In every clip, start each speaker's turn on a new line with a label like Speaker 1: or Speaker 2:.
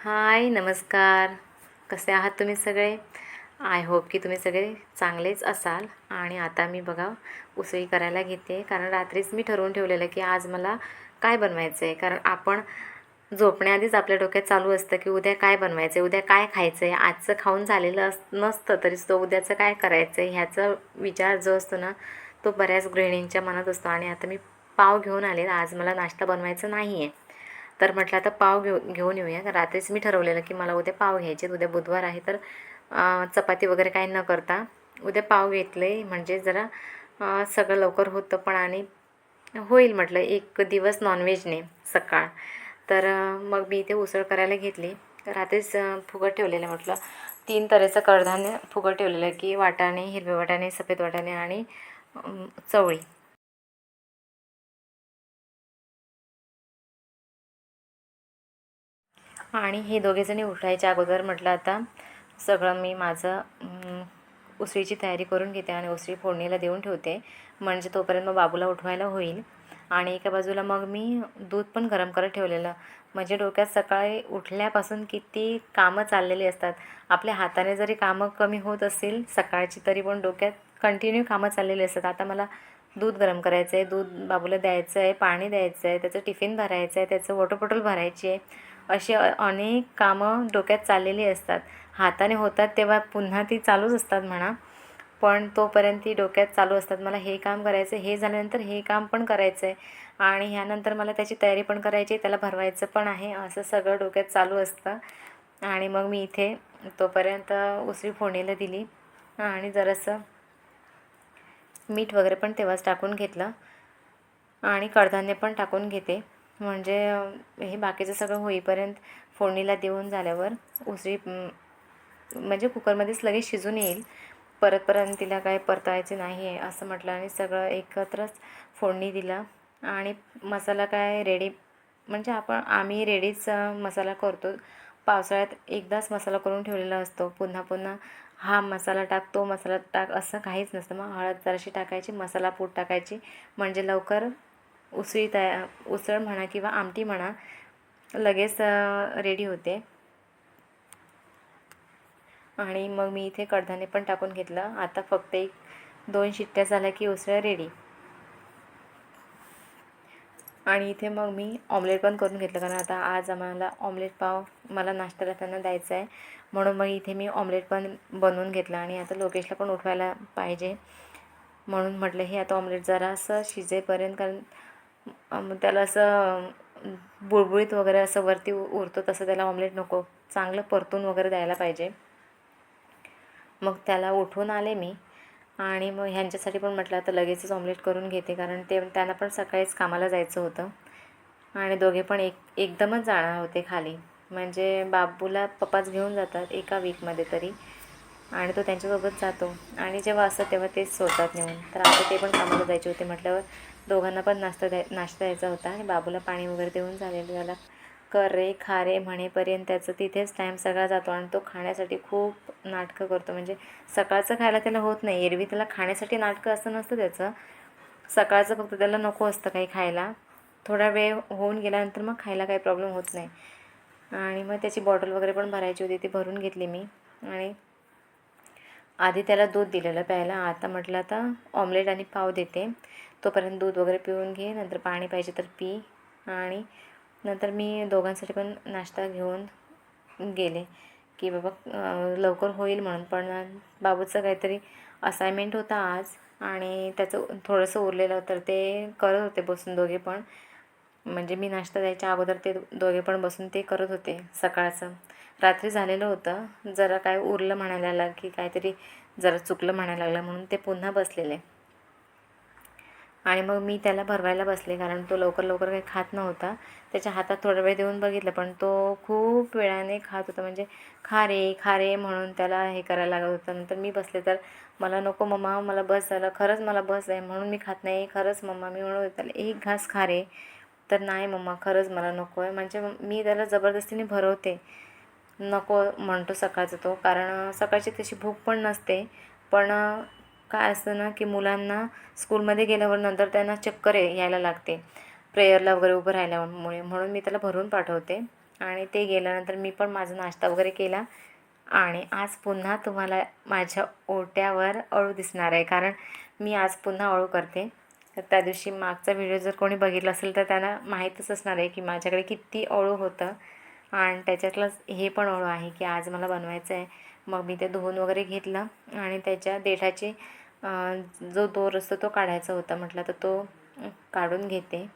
Speaker 1: हाय नमस्कार. कसे आहात तुम्ही सगळे? आय होप की तुम्ही सगळे चांगलेच असाल. आणि आता मी बघा उसळी करायला घेते. कारण रात्रीच मी ठरवून ठेवलेलं की आज मला काय बनवायचं आहे कारण आपण झोपण्याआधीच आपल्या डोक्यात चालू असतं की उद्या काय बनवायचं आहे उद्या काय खायचं आहे आजचं खाऊन झालेलं अस नसतं तरी तो उद्याचं काय करायचं आहे ह्याचा विचार जो असतो ना तो बऱ्याच गृहिणींच्या मनात असतो. आणि आता मी पाव घेऊन आले आज मला नाश्ता बनवायचा नाही आहे तर म्हटलं आता पाव घेऊ घेऊन येऊया. रात्रीच मी ठरवलेलं की मला उद्या पाव घ्यायचे उद्या बुधवार आहे तर चपाती वगैरे काही न करता उद्या पाव घेतले. म्हणजे जरा सगळं लवकर होतं पण आणि होईल म्हटलं एक दिवस नॉनव्हेजने सकाळ. तर मग मी इथे उसळ करायला घेतली. रात्रीच फुगट ठेवलेलं म्हटलं. तीन तऱ्हेचं कडधान्य फुगट ठेवलेलं की वाटाणे हिरवे वाटाणे सफेद वाटाणे आणि चवळी. आणि हे दोघेजणी उठायच्या अगोदर म्हटलं आता सगळं मी माझं उसळीची तयारी करून घेते आणि उसळी फोडणीला देऊन ठेवते. म्हणजे तोपर्यंत मग बाबूला उठवायला होईल. आणि एका बाजूला मग मी दूध पण गरम करत ठेवलेलं. म्हणजे डोक्यात सकाळी उठल्यापासून किती कामं चाललेली असतात. आपल्या हाताने जरी कामं कमी होत असतील सकाळची तरी पण डोक्यात कंटिन्यू कामं चाललेली असतात. आता मला दूध गरम करायचं आहे दूध बाबूला द्यायचं आहे पाणी द्यायचं आहे त्याचं टिफिन भरायचं आहे त्याचं वॉटर बॉटल भरायची आहे अशी अनेक कामं डोक्यात चाललेली असतात. हाताने होतात तेव्हा पुन्हा ती चालूच असतात म्हणा. पण तोपर्यंत ती डोक्यात चालू असतात. मला हे काम करायचं हे झाल्यानंतर हे काम पण करायचं आहे आणि ह्यानंतर मला त्याची तयारी पण करायची आहे त्याला भरवायचं पण आहे. असं सगळं डोक्यात चालू असतं. आणि मग मी इथे तोपर्यंत उसळी फोडणीला दिली. आणि जरासं मीठ वगैरे पण तेव्हाच टाकून घेतलं. आणि कडधान्य पण टाकून घेते. म्हणजे हे बाकीचं सगळं होईपर्यंत फोडणीला देऊन झाल्यावर उसळी म्हणजे कुकरमध्येच लगेच शिजून येईल. परत परत तिला काय परतायचे नाही आहे असं म्हटलं आणि सगळं एकत्रच फोडणी दिला. आणि मसाला काय रेडी म्हणजे आपण आम्ही रेडीच मसाला करतो. पावसाळ्यात एकदाच मसाला करून ठेवलेला असतो. पुन्हा पुन्हा हा मसाला टाक तो मसाला टाक असं काहीच नसतं. मग हळद जराशी टाकायची मसाला पूड टाकायची. म्हणजे लवकर उसळी तया उसळ म्हणा किंवा आमटी म्हणा लगेच रेडी होते. आणि मग मी इथे कडधान्य पण टाकून घेतलं. आता फक्त एक दोन शिट्ट्या झाल्या की उसळ रेडी आणि इथे मग मी ऑमलेट पण करून घेतलं. कारण आता आज आम्हाला ऑमलेट पाव मला नाश्त्याला त्यांना द्यायचा आहे. म्हणून मग इथे मी ऑमलेट पण बनवून घेतलं आणि आता लोकेशला पण उठवायला पाहिजे. म्हणून म्हटलं हे आता ऑमलेट जरा असं शिजेपर्यंत कारण त्याला असं बुळबुळीत वगैरे असं वरती उरतो तसं त्याला ऑमलेट नको. चांगलं परतून वगैरे द्यायला पाहिजे. मग त्याला उठून आले मी आणि मग ह्यांच्यासाठी पण म्हटलं आता लगेचच ऑमलेट करून घेते. कारण ते त्यांना पण सकाळीच कामाला जायचं होतं. आणि दोघे पण एक एकदमच जाणार होते खाली. म्हणजे बाबूला पप्पाच घेऊन जातात एका वीकमध्ये तरी. आणि तो त्यांच्यासोबत जातो. आणि जेव्हा असतं तेव्हा तेच सोडतात नेऊन. तर आता ते पण कामाला जायचे होते म्हटल्यावर दोघांना पण नाश्ता द्याय नाश्ता द्यायचा होता आणि बाबूला पाणी वगैरे देऊन झालेलं त्याला कर रे खा रे म्हणेपर्यंत त्याचं तिथेच टाईम सगळा जातो आणि तो खाण्यासाठी खूप नाटकं करतो. म्हणजे सकाळचं खायला त्याला होत नाही. एरवी त्याला खाण्यासाठी नाटकं असं नसतं त्याचं. सकाळचं फक्त त्याला नको असतं काही खायला. थोडा वेळ होऊन गेल्यानंतर मग खायला काही प्रॉब्लेम होत नाही. आणि मग त्याची बॉटल वगैरे पण भरायची होती ती भरून घेतली मी. आणि आधी त्याला दूध दिलेलं प्यायला. आता म्हटलं आता ऑमलेट आणि पाव देते. तोपर्यंत दूध वगैरे पिऊन घे नंतर पाणी पाहिजे तर पी. आणि नंतर मी दोघांसाठी पण नाश्ता घेऊन गेले की बाबा लवकर होईल म्हणून. पण बाबूचं काहीतरी असायनमेंट होता आज आणि त्याचं थोडंसं उरलेलं तर ते करत होते बसून दोघे पण. म्हणजे मी नाश्ता द्यायच्या अगोदर ते दोघे पण बसून ते करत होते सकाळचं. रात्री झालेलं होतं. जरा काय उरलं म्हणायला लागलं की काहीतरी जरा चुकलं म्हणायला लागलं म्हणून ते पुन्हा बसलेले. आणि मग मी त्याला भरवायला बसले कारण तो लवकर लवकर काही खात नव्हता. त्याच्या हातात थोडा वेळ देऊन बघितलं पण तो खूप वेळाने खात होता. म्हणजे खा रे खा रे म्हणून त्याला हे करायला लागत होतं. नंतर मी बसले तर मला नको मम्मा मला बस झालं खरंच मला बस आहे म्हणून मी खात नाही. खरंच मम्मा मी म्हणत त्याला एक घास खा रे. तर नाही मम्मा खरंच मला नको आहे म्हणजे मी त्याला जबरदस्तीने भरवते. नको म्हणतो सकाळचा तो. कारण सकाळची तशी भूक पण नसते. पण काय असतं ना की मुलांना स्कूलमध्ये गेल्यावर नंतर त्यांना चक्कर यायला लागते. प्रेयरला वगैरे उभं राहिल्यामुळे. म्हणून मी त्याला भरून पाठवते. आणि ते गेल्यानंतर मी पण माझा नाश्ता वगैरे केला. आणि आज पुन्हा तुम्हाला माझ्या ओट्यावर अळू दिसणार आहे. कारण मी आज पुन्हा अळू करते. तर त्या दिवशी मागचा व्हिडिओ जर कोणी बघितला असेल तर त्यांना माहीतच असणार आहे की माझ्याकडे किती अळू होतं. आणि त्याच्यातलंच हे पण अळू आहे की आज मला बनवायचं आहे. मग मी ते धुवून वगैरे घेतलं आणि त्याच्या देठाची जो दोर असतो तो काढायचा होता म्हटलं तर तो काढून घेते.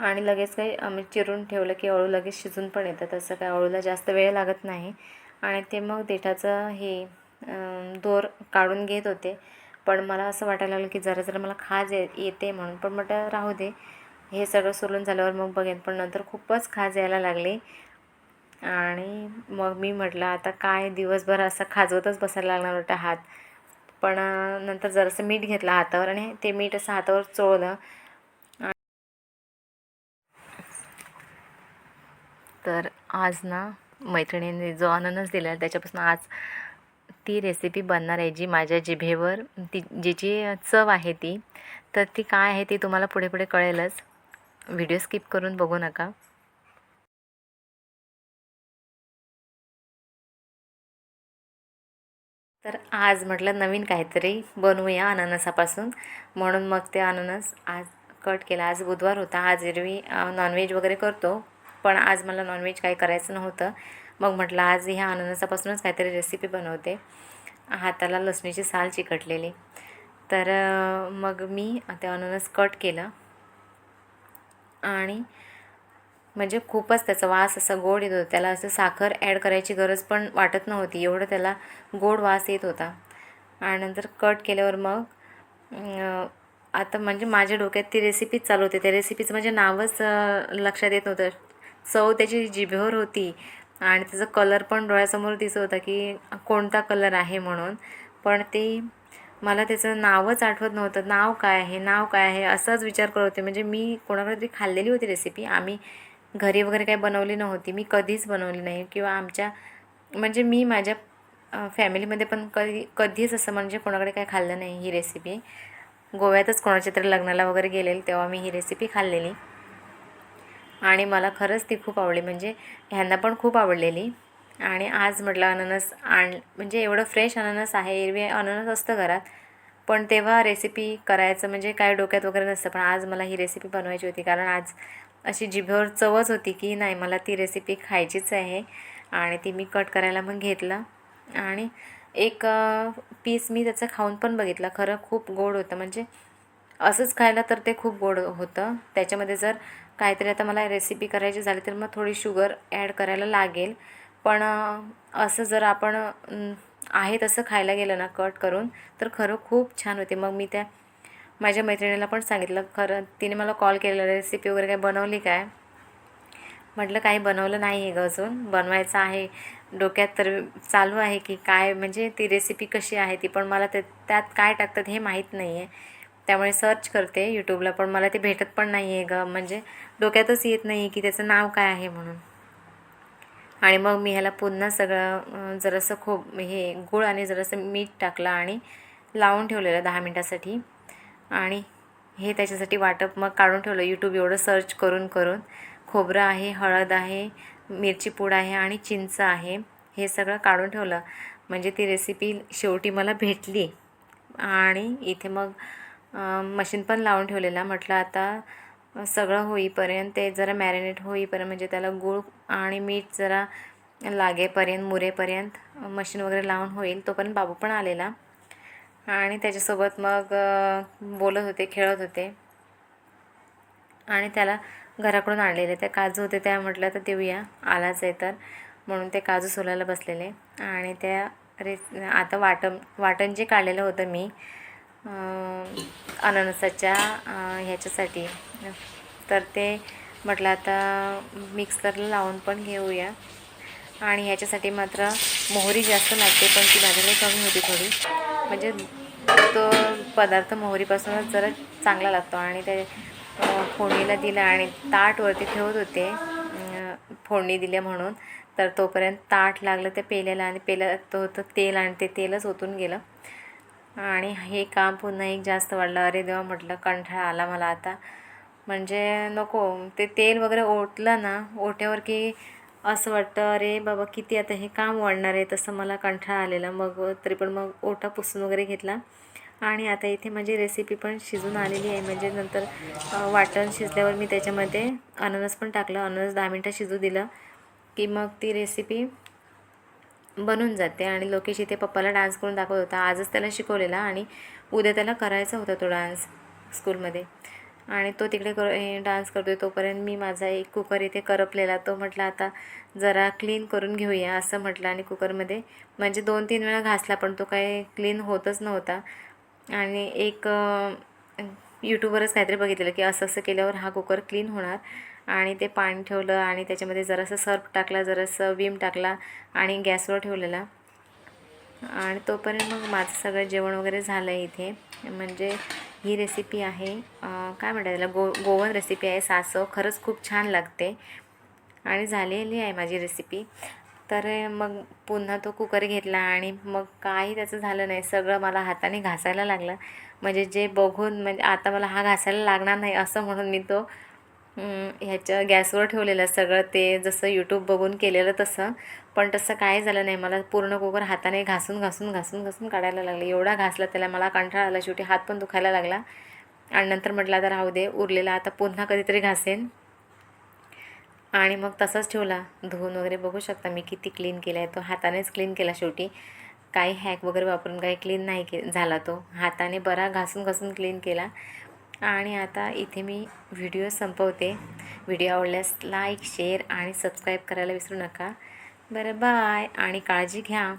Speaker 1: आणि लगेच काही आम्ही चिरून ठेवलं की अळू लगेच शिजून पण येतं तसं काय अळूला जास्त वेळ लागत नाही. आणि ते मग देठाचं हे दोर काढून घेत होते. पण मला असं वाटायला लागलं की जरा जरा मला खाज ये येते म्हणून. पण म्हटलं राहू दे. हे सगळं सोलून झाल्यावर मग बघेन. पण नंतर खूपच खाज यायला लागली. आणि मग मी म्हटलं आता काय दिवसभर असं खाजवतच बसायला लागणार होता हात. पण नंतर जरासं मीठ घेतलं हातावर आणि ते मीठ असं हातावर चोळलं. तर आज ना मैत्रिणीने जो अननस दिला त्याच्यापासून आज ती रेसिपी बनणार आहे जी माझ्या जिभेवर. ती जिची चव आहे ती तर ती काय आहे ती तुम्हाला पुढे पुढे कळेलच. व्हिडिओ स्किप करून बघू नका. तर आज म्हटलं नवीन काहीतरी बनवूया अननसापासून. म्हणून मग ते अननस आज कट केला. आज बुधवार होता. आज एरवी नॉनव्हेज वगैरे करतो. पण आज मला नॉनव्हेज काही करायचं नव्हतं. मग म्हटलं आज ह्या अननसापासूनच काहीतरी रेसिपी बनवते. हाताला लसणीची साल चिकटलेली. तर मग मी ते अननस कट केलं. आणि म्हणजे खूपच त्याचा वास असा गोड येत होता. त्याला असं साखर ॲड करायची गरज पण वाटत नव्हती. एवढं त्याला गोड वास येत होता. आणि नंतर कट केल्यावर मग आता म्हणजे माझ्या डोक्यात ती रेसिपीच चालू होती. त्या रेसिपीचं म्हणजे नावच लक्षात येत नव्हतं. चव त्याची जिभेवर होती. आणि त्याचा कलर पण डोळ्यासमोर दिसत होता की कोणता कलर आहे म्हणून. पण ते मला त्याचं नावच आठवत नव्हतं. नाव काय आहे? नाव काय आहे? असाच विचार करत होते. म्हणजे मी कोणाकडे तरी खाल्लेली होती रेसिपी आम्ही घरी वगैरे काही बनवली नव्हती. मी कधीच बनवली नाही. किंवा आमच्या म्हणजे मी माझ्या फॅमिलीमध्ये पण कधी कधीच असं म्हणजे कोणाकडे काय खाल्लं नाही ही रेसिपी गोव्यातच कोणाच्या तरी लग्नाला वगैरे गेलेली तेव्हा मी ही रेसिपी खाल्लेली. आणि मला खरंच ती खूप आवडली. म्हणजे ह्यांना पण खूप आवडलेली. आणि आज म्हटलं अननस आण म्हणजे एवढं फ्रेश अननस आहे एरवी अननस असतं घरात. पण तेव्हा रेसिपी करायचं म्हणजे काय डोक्यात वगैरे नसतं. पण आज मला ही रेसिपी बनवायची होती. कारण आज अशी जिभेवर चवच होती की नाही मला ती रेसिपी खायचीच आहे. आणि ती मी कट करायला मग घेतलं. आणि एक पीस मी त्याचं खाऊन पण बघितलं. खरं खूप गोड होतं. म्हणजे असंच खायला तर ते खूप गोड होतं. त्याच्यामध्ये जर काहीतरी आता मला रेसिपी करायची झाली तर मग थोडी शुगर ॲड करायला लागेल. पण असं जर आपण आहे तसं खायला गेलं ना कट करून तर खरं खूप छान होते. मग मी त्या माझ्या मैत्रिणीला पण सांगितलं खरं तिने मला कॉल केलेला रेसिपी वगैरे काय बनवली काय? म्हटलं काही बनवलं नाही आहे ग अजून. बनवायचं आहे. डोक्यात तर चालू आहे की काय म्हणजे ती रेसिपी कशी आहे ती पण मला ते त्यात काय टाकतात हे माहीत नाही आहे त्यामुळे सर्च करते यूट्यूबला पण मला ते भेटत पण नाही आहे ग. म्हणजे डोक्यातच येत नाही की त्याचं नाव काय आहे म्हणून. आणि मग मी ह्याला पुन्हा सगळं जरासं खूप हे गूळ आणि जरासं मीठ टाकलं आणि लावून ठेवलेलं दहा मिनटासाठी. आणि हे त्याच्यासाठी वाटप मग काढून ठेवलं. यूट्यूब एवढं सर्च करून करून. खोबरं आहे हळद आहे मिरची पूड आहे आणि चिंच आहे. हे सगळं काढून ठेवलं. म्हणजे ती रेसिपी शेवटी मला भेटली. आणि इथे मग मशीन पण लावून ठेवलेला. म्हटलं आता सगळं होईपर्यंत ते जरा मॅरिनेट होईपर्यंत म्हणजे त्याला गूळ आणि मीठ जरा लागेपर्यंत मुरेपर्यंत मशीन वगैरे लावून होईल. तोपर्यंत बाबू पण आलेला. आणि त्याच्यासोबत मग बोलत होते खेळत होते. आणि त्याला घराकडून आणलेले. त्या काजू होते त्या म्हटलं तर देऊया. आलाच आहे तर. म्हणून ते काजू सोलायला बसलेले. आणि त्या रे आता वाटण वाटण जे काढलेलं होतं मी अननसाच्या ह्याच्यासाठी. तर ते म्हटलं आता मिक्सरला लावून पण घेऊया आणि ह्याच्यासाठी मात्र मोहरी जास्त लागते पण ती माझ्याकडे कमी होती थोडी. म्हणजे तो पदार्थ मोहरीपासूनच जरा चांगला लागतो. आणि ते फोडणीला दिला आणि ताटवरती ठेवत होते फोडणी दिल्या म्हणून. तर तोपर्यंत ताट लागलं ते पेल्याला आणि पेल्या तो होतं तेल आणि ते तेलच ओतून गेलं. आणि हे काम पुन्हा एक जास्त वाढलं. अरे देवा म्हटलं कंठाळा आला मला आता. म्हणजे नको ते तेल वगैरे ओतलं ना ओट्यावर की असं वाटतं अरे बाबा किती आता हे काम वाढणार आहे. तसं मला कंठाळा आलेला. मग तरी पण मग ओटा पुसून वगैरे घेतला. आणि आता इथे माझी रेसिपी पण शिजून आलेली आहे. म्हणजे नंतर वाटण शिजल्यावर मी त्याच्यामध्ये अननस पण टाकलं. अननस दहा मिनटं शिजू दिलं. की मग ती रेसिपी बनून जाते आणि लोकेश इथे पप्पाला डान्स करून दाखवत होता. आजच त्याला शिकवलेला आणि उद्या त्याला करायचा होता तो डान्स स्कूलमध्ये आणि तो तिकडे कर हे डान्स आहे तोपर्यंत मी माझा एक कुकर इथे करपलेला. तो म्हटलं आता जरा क्लीन करून घेऊया असं म्हटलं. आणि कुकरमध्ये म्हणजे दोन तीन वेळा घासला पण तो काही क्लीन होतच नव्हता. आणि एक यूट्यूबवरच काहीतरी बघितलेलं की असं असं केल्यावर हा कुकर क्लीन होणार. आणि ते पाणी ठेवलं आणि त्याच्यामध्ये जरासं सर्फ टाकला जरासं विम टाकला आणि गॅसवर ठेवलेला. आणि तोपर्यंत मग माझं सगळं जेवण वगैरे झालं आहे इथे. म्हणजे ही रेसिपी आहे काय म्हणतात त्याला? गो गोवन रेसिपी आहे सासव. खरंच खूप छान लागते. आणि झालेली आहे माझी रेसिपी तर मग पुन्हा तो कुकर घेतला आणि मग काही त्याचं झालं नाही. सगळं मला हाताने घासायला लागलं. म्हणजे जे बघून म्हणजे आता मला हा घासायला लागणार नाही असं म्हणून मी तो ह्याच्या गॅसवर ठेवलेलं सगळं ते जसं यूट्यूब बघून केलेलं तसं. पण तसं काय झालं नाही. मला पूर्ण कुकर हाताने घासून घासून घासून घासून काढायला लागले. एवढा घासला त्याला मला कंटाळा आला. शेवटी हात पण दुखायला लागला. आणि नंतर म्हटलं आता राहू दे. उरलेला आता पुन्हा कधीतरी घासेन. आणि मग तसाच ठेवला. धुवून वगैरे बघू शकता मी किती क्लीन केला आहे तो हातानेच क्लीन केला शेवटी. काही हॅक वगैरे वापरून काही क्लीन नाही के झाला तो. हाताने बरा घासून घासून क्लीन केला. आणि आता इथे मी व्हिडिओ संपवते. व्हिडिओ आवडल्यास लाईक शेअर आणि सबस्क्राईब करायला विसरू नका. बरं बाय आणि काळजी घ्या.